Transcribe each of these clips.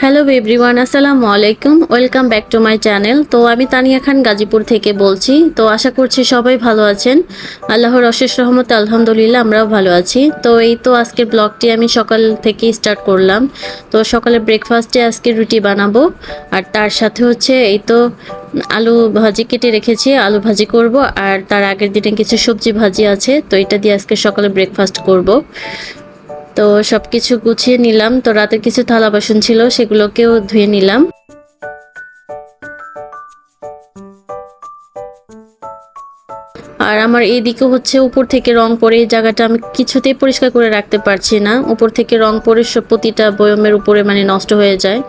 Hello everyone আসসালামু আলাইকুম welcome back to my channel তো আমি তানিয়া খান গাজীপুর থেকে বলছি। তো আশা করছি সবাই ভালো আছেন। আল্লাহর অশেষ রহমতে, আলহামদুলিল্লাহ, আমরাও ভালো আছি। তো এই তো আজকের ব্লগটি আমি সকাল থেকে স্টার্ট করলাম। তো সকালে ব্রেকফাস্টে আজকে রুটি বানাবো। আর তার সাথে হচ্ছে এই তো আলু ভাজি কেটে রেখেছি। আলু ভাজি করব। আর তার আগের দিনে কিছু সবজি ভাজি আছে। তো এটা দিয়ে আজকে সকালে ব্রেকফাস্ট করব। তো সব কিছু গুছিয়ে নিলাম। তো রাতের কিছু থালা বাসন ছিল, সেগুলোকেও ধুয়ে নিলাম। আর আমার এইদিকে হচ্ছে উপর থেকে রং পরে এই জায়গাটা আমি কিছুতেই পরিষ্কার করে রাখতে পারছি না। উপর থেকে রং পরে সব প্রতিটা বয়মের উপরে মানে নষ্ট হয়ে যায়।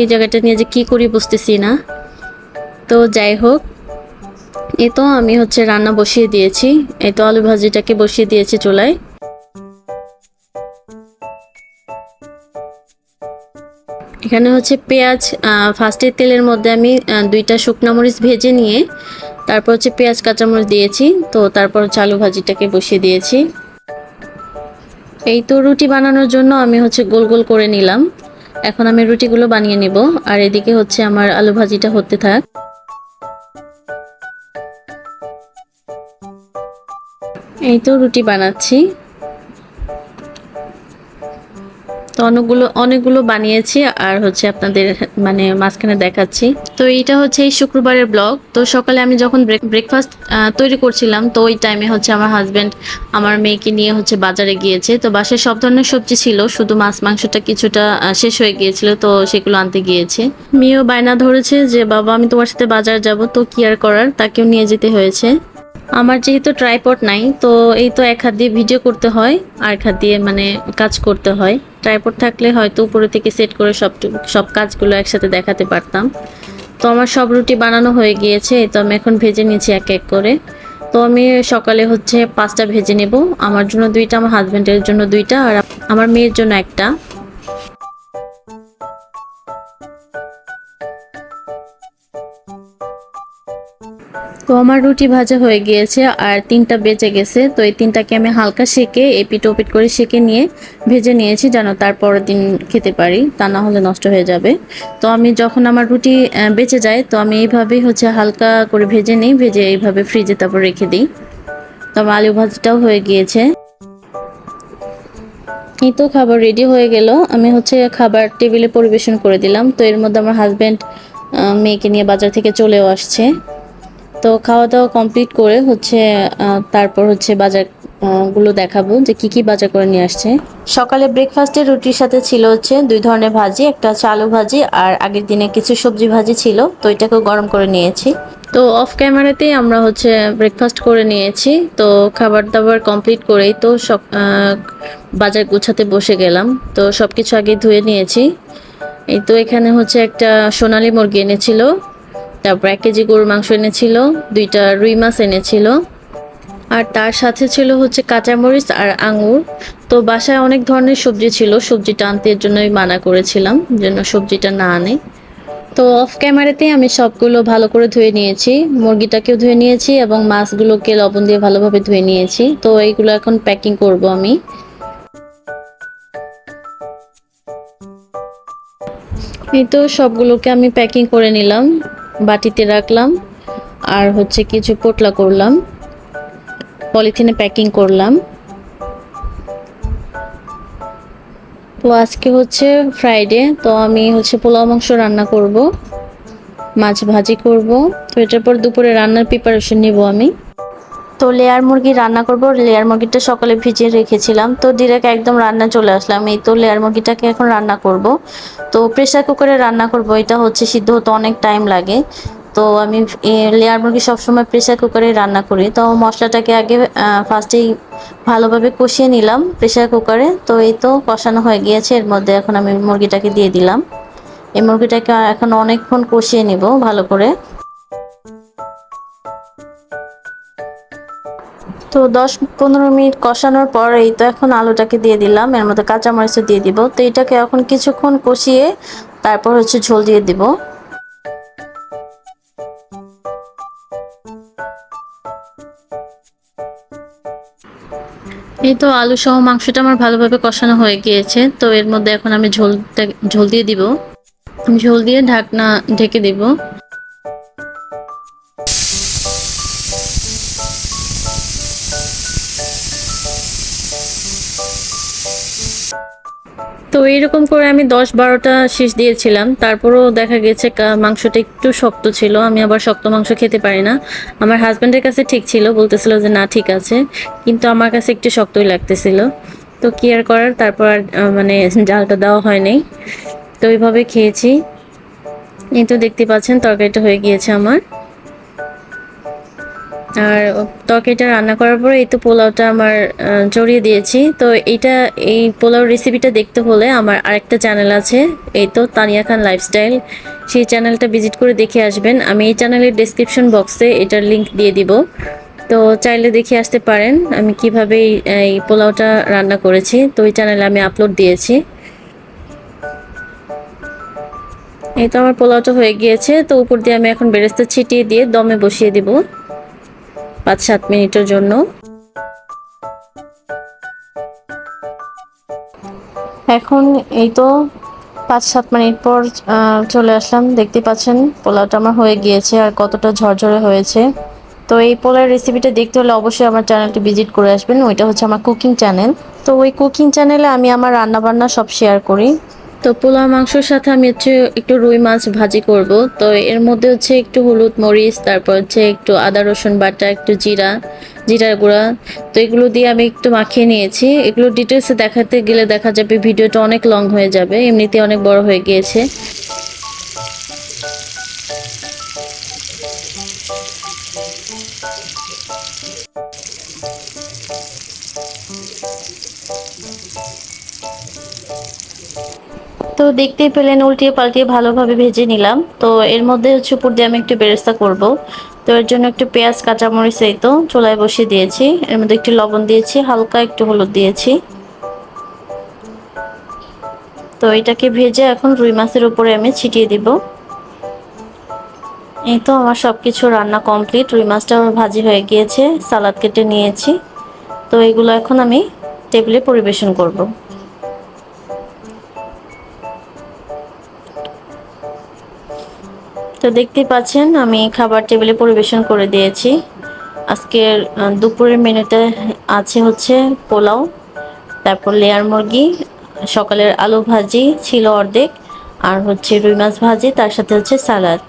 এই জায়গাটা নিয়ে যে কি করি বুঝতেছি না। তো যাই হোক এ তো আমি হচ্ছে রান্না বসিয়ে দিয়েছি। এই তো আলু ভাজিটাকে বসিয়ে দিয়েছি চুলায়। এখানে হচ্ছে পেঁয়াজ ফার্স্টে তেলের মধ্যে আমি দুইটা শুকনো মরিচ ভেজে নিয়ে তারপর হচ্ছে পেঁয়াজ, কাঁচামরিচ দিয়েছি। তো তারপর চালু ভাজিটাকে বসিয়ে দিয়েছি। এই তো রুটি বানানোর জন্য আমি হচ্ছে গোল গোল করে নিলাম। এখন আমি রুটিগুলো বানিয়ে নেব। আর এদিকে হচ্ছে আমার আলু ভাজিটা হতে থাক। এই তো রুটি বানাচ্ছি। তো অনেকগুলো অনেকগুলো বানিয়েছি আর হচ্ছে আপনাদের মানে মাঝখানে দেখাচ্ছি। তো এইটা হচ্ছে এই শুক্রবারের ব্লগ। তো সকালে আমি যখন ব্রেকফাস্ট তৈরি করছিলাম, তো ওই টাইমে হচ্ছে আমার হাজব্যান্ড আমার মেয়েকে নিয়ে হচ্ছে বাজারে গিয়েছে। তো বাসায় সব ধরনের সবজি ছিল, শুধু মাছ, মাংসটা কিছুটা শেষ হয়ে গিয়েছিল, তো সেগুলো আনতে গিয়েছে। মেয়েও বায়না ধরেছে যে, বাবা, আমি তোমার সাথে বাজার যাব, তো কি আর করার? তাকেও নিয়ে যেতে হয়েছে। আমার যেহেতু ট্রাইপড নাই, তো এই তো এক হাত দিয়ে ভিডিও করতে হয়, আর এক হাত দিয়ে মানে কাজ করতে হয়। ট্রাইপড থাকলে হয়তো উপরে থেকে সেট করে সব সব কাজগুলো একসাথে দেখাতে পারতাম। তো আমার সব রুটি বানানো হয়ে গিয়েছে তো আমি এখন ভেজে নিয়েছি এক এক করে। তো আমি সকালে হচ্ছে পাঁচটা ভেজে নেব। আমার জন্য দুইটা, আমার হাজব্যান্ডের জন্য দুইটা, আর আমার মেয়ের জন্য একটা। তো আমার রুটি ভাজা হয়ে গিয়েছে আর তিনটা বেঁচে গেছে। তো এই তিনটাকে আমি হালকা সেকে এপিট ওপিট করে সেকে নিয়ে ভেজে নিয়েছি যেন তারপরের দিন খেতে পারি, তা না হলে নষ্ট হয়ে যাবে। তো আমি যখন আমার রুটি বেঁচে যায়, তো আমি এইভাবেই হচ্ছে হালকা করে ভেজে নিই, ভেজে এইভাবে ফ্রিজে তারপর রেখে দিই। তো আমার আলু ভাজিটাও হয়ে গিয়েছে। এই তো খাবার রেডি হয়ে গেল। আমি হচ্ছে খাবার টেবিলে পরিবেশন করে দিলাম। তো এর মধ্যে আমার হাজব্যান্ড মেয়েকে নিয়ে বাজার থেকে চলেও আসছে। তো খাওয়া দাওয়া কমপ্লিট করে হচ্ছে তারপর হচ্ছে বাজারগুলো দেখাবো যে কি কি বাজার করে নিয়ে আসছে। সকালে ব্রেকফাস্টে রুটির সাথে ছিল হচ্ছে দুই ধরনের ভাজি একটা হচ্ছে আলু ভাজি আর আগের দিনে কিছু সবজি ভাজি ছিল তো এটাকেও গরম করে নিয়েছি। তো অফ ক্যামেরাতেই আমরা হচ্ছে ব্রেকফাস্ট করে নিয়েছি তো খাবার দাবার কমপ্লিট করেই তো সব বাজার গুছাতে বসে গেলাম তো সব কিছু আগে ধুয়ে নিয়েছি। এই তো এখানে হচ্ছে একটা সোনালি মুরগি এনেছিল তারপর এক কেজি গরুর মাংস এনেছিল, দুইটা রুই মাছ এনেছিল। আর তার সাথে ছিল হচ্ছে কাঁচামরিচ আর আঙুর। তো বাসায় অনেক ধরনের সবজি ছিল, সবজিটা আনতে এর জন্যই মানা করেছিলাম, যেন সবজিটা না আনে। তো অফ ক্যামেরাতেই আমি সবগুলো ভালো করে ধুয়ে নিয়েছি, মুরগিটাকেও ধুয়ে নিয়েছি এবং মাছগুলোকে লবণ দিয়ে ভালোভাবে ধুয়ে নিয়েছি। তো এইগুলো এখন প্যাকিং করব আমি। এই তো সবগুলোকে আমি প্যাকিং করে নিলাম। বাটিতে রাখলাম আর হচ্ছে কিছু পোটলা করলাম, পলিথিনে প্যাকিং করলাম। তো আজকে হচ্ছে ফ্রাইডে তো আমি হচ্ছে পোলাও মাংস রান্না করব, মাছ ভাজি করব। তো এটার পর দুপুরে রান্নার প্রিপারেশন নিব আমি। তো লেয়ার মুরগি রান্না করব। লেয়ার মুরগিটা সকালে ভিজিয়ে রেখেছিলাম। তো ডিরেক্ট একদম রান্না চলে আসলাম। এই তো লেয়ার মুরগিটাকে এখন রান্না করব। তো প্রেসার কুকারে রান্না করব। এটা হচ্ছে সিদ্ধ হতে অনেক টাইম লাগে। তো আমি লেয়ার মুরগি সবসময় প্রেসার কুকারে রান্না করি। তো মশলাটাকে আগে ফার্স্টেই ভালোভাবে কষিয়ে নিলাম প্রেশার কুকারে তো এই তো কষানো হয়ে গিয়েছে। এর মধ্যে এখন আমি মুরগিটাকে দিয়ে দিলাম। এই মুরগিটাকে এখন অনেকক্ষণ কষিয়ে নিব ভালো করে। তো দশ পনেরো মিনিট কষানোর পর এই তো এখন আলুটাকে দিয়ে দিলাম, এর মধ্যে কাঁচামরিচও দিয়ে দিব। তো এটাকে এখন কিছুক্ষণ কষিয়ে তারপর হচ্ছে ঝোল দিয়ে দিব। এই তো আলু সহ মাংসটা আমার ভালোভাবে কষানো হয়ে গিয়েছে, তো এর মধ্যে এখন আমি ঝোলটা, ঝোল দিয়ে দিব। ঝোল দিয়ে ঢাকনা ঢেকে দিব। তো এইরকম করে আমি দশ বারোটা শীষ দিয়েছিলাম। তারপরও দেখা গেছে মাংসটা একটু শক্ত ছিল। আমি আবার শক্ত মাংস খেতে পারি না। আমার হাজব্যান্ডের কাছে ঠিক ছিল বলতেছিল যে না ঠিক আছে। কিন্তু আমার কাছে একটু শক্তই লাগতেছিল। তো কি আর করার? তারপর আর, মানে জালটা দেওয়া হয়নি তো ওইভাবে খেয়েছি। এই তো দেখতে পাচ্ছেন তরকারিটা হয়ে গিয়েছে আমার। আর তরকারিটা রান্না করার পরে এই তো পোলাওটা আমার জড়িয়ে দিয়েছি। তো এইটা, এই পোলাও রেসিপিটা দেখতে হলে আমার আরেকটা চ্যানেল আছে, এই তো তানিয়া খান লাইফস্টাইল সেই চ্যানেলটা ভিজিট করে দেখে আসবেন। আমি এই চ্যানেলের ডেসক্রিপশন বক্সে এটার লিংক দিয়ে দিব। তো চাইলে দেখে আসতে পারেন আমি কীভাবে এই- এই পোলাওটা রান্না করেছি। তো ওই চ্যানেলে আমি আপলোড দিয়েছি। এই তো আমার পোলাওটা হয়ে গিয়েছে। তো উপর দিয়ে আমি এখন বেরেস্তা ছিটিয়ে দিয়ে দমে বসিয়ে দিব। পাঁচ সাত মিনিটের জন্য। এখন এই তো পাঁচ সাত মিনিট পর চলে আসলাম। দেখতে পাচ্ছেন, পোলাওটা আমার হয়ে গিয়েছে আর কতটা ঝরঝরে হয়েছে। তো এই পোলার রেসিপিটা দেখতে হলে অবশ্যই আমার চ্যানেলটি ভিজিট করে আসবেন। ওইটা হচ্ছে আমার কুকিং চ্যানেল তো ওই কুকিং চ্যানেলে আমি আমার রান্না বান্না সব শেয়ার করি। তো পোলাও মাংসর সাথে আমি হচ্ছে একটু রুই মাছ ভাজি করব। তো এর মধ্যে হচ্ছে একটু হলুদ মরিচ, তারপর হচ্ছে একটু আদা, রসুন বাটা, একটু জিরা, জিরার গুঁড়া। তো এগুলো দিয়ে আমি একটু মাখিয়ে নিয়েছি। এগুলো ডিটেলসে দেখাতে গেলে দেখা যাবে ভিডিওটা অনেক লং হয়ে যাবে এমনিতে অনেক বড় হয়ে গিয়েছে। দেখতেই পেলেন, উল্টিয়ে পাল্টিয়ে ভালোভাবে ভেজে নিলাম। তো এর মধ্যে হচ্ছে উপর দিয়ে আমি একটু বেরেস্তা করব। তো এর জন্য একটু পেঁয়াজ, কাঁচামরিচ এই তো চোলায় বসিয়ে দিয়েছি। এর মধ্যে একটু লবণ দিয়েছি, হালকা একটু হলুদ দিয়েছি। তো এটাকে ভেজে এখন রুই মাছের উপরে আমি ছিটিয়ে দিব। এই তো আমার সব কিছু রান্না কমপ্লিট। রুই মাছটা আমার ভাজি হয়ে গিয়েছে, সালাদ কেটে নিয়েছি। তো এগুলো এখন আমি টেবিলে পরিবেশন করব। তো দেখতে পাচ্ছেন, আমি খাবার টেবিলে পরিবেশন করে দিয়েছি। আজকের দুপুরের মেনুতে আছে হচ্ছে পোলাও, তারপর লেয়ার মুরগি, সকালের আলু ভাজি ছিল অর্ধেক, আর হচ্ছে রুই মাছ ভাজি, তার সাথে হচ্ছে সালাদ।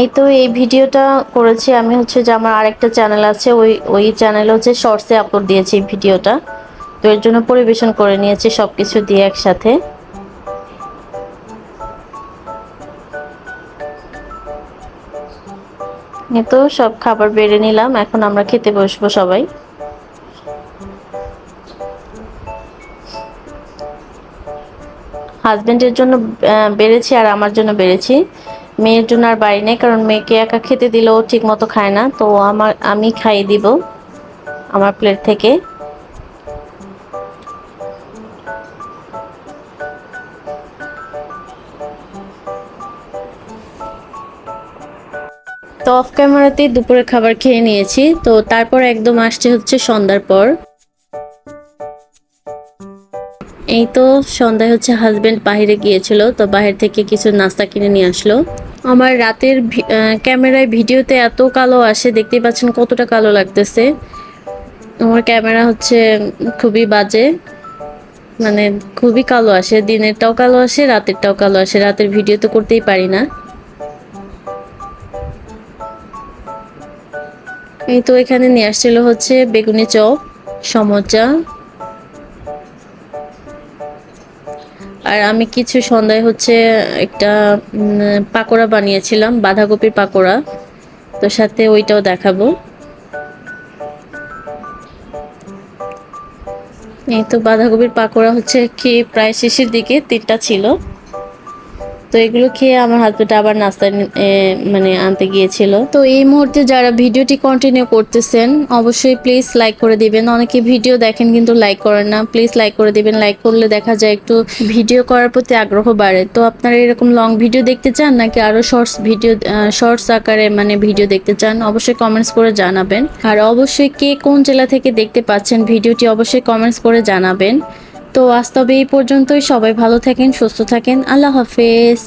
এই তো এই ভিডিওটা করেছি আমি হচ্ছে যে আমার আরেকটা চ্যানেল আছে, ওই ওই চ্যানেল হচ্ছে শর্টসে আপলোড দিয়েছি ভিডিওটা। তো এর জন্য পরিবেশন করে নিয়েছি সব কিছু দিয়ে একসাথে। তো সব খাবার বেড়ে নিলাম, এখন আমরা খেতে বসবো সবাই। হাজবেন্ডের জন্য বেড়েছি আর আমার জন্য বেড়েছি। মেয়ের জন্য আর বাড়ি নেই, কারণ মেয়েকে একা খেতে দিলেও ঠিক মতো খায় না। তো আমার, আমি খাইয়ে দিব আমার প্লেট থেকে। তো অফ ক্যামেরাতেই দুপুরে খাবার খেয়ে নিয়েছি, তো তারপর একদম আসছে হচ্ছে সন্ধ্যার পর। এই তো সন্ধ্যায় হচ্ছে হাজবেন্ড বাইরে গিয়েছিল, তো বাইরে থেকে কিছু নাস্তা কিনে নিয়ে আসলো। আমার রাতের ক্যামেরায় ভিডিওতে এত কালো আসে, দেখতেই পাচ্ছেন কতটা কালো লাগতেছে। আমার ক্যামেরা হচ্ছে খুবই বাজে মানে খুবই কালো আসে, দিনেরটাও কালো আসে, রাতেরটাও কালো আসে, রাতের ভিডিও তো করতেই পারি না। এই তো এখানে নিয়ে আসছিল হচ্ছে বেগুনি চপ, সমোচা আর আমি কিছু সন্ধ্যায় হচ্ছে একটা পাকোড়া বানিয়েছিলাম, বাঁধাকপির পাকোড়া। তো সাথে ওইটাও দেখাবো। এই তো বাঁধাকপির পাকোড়া হচ্ছে কি প্রায় শেষের দিকে, তিনটা ছিল। তো এগুলো খেয়ে আমার হাজবেন্ড আবার নাস্তা মানে আনতে গিয়েছিল। তো এই মুহূর্তে যারা ভিডিওটি কন্টিনিউ করতেছেন, অবশ্যই প্লিজ লাইক করে দিবেন। অনেকে ভিডিও দেখেন কিন্তু লাইক করেন না। প্লিজ লাইক করে দিবেন। লাইক করলে দেখা যায় একটু ভিডিও করার প্রতি আগ্রহ বাড়ে। তো আপনারা এরকম লং ভিডিও দেখতে চান নাকি আরও শর্টস ভিডিও শর্টস আকারে মানে ভিডিও দেখতে চান? অবশ্যই কমেন্টস করে জানাবেন। আর অবশ্যই কে কোন জেলা থেকে দেখতে পাচ্ছেন ভিডিওটি অবশ্যই কমেন্টস করে জানাবেন। তো আজ তবে এই পর্যন্তই। সবাই ভালো থাকেন সুস্থ থাকেন। আল্লাহ হাফেজ।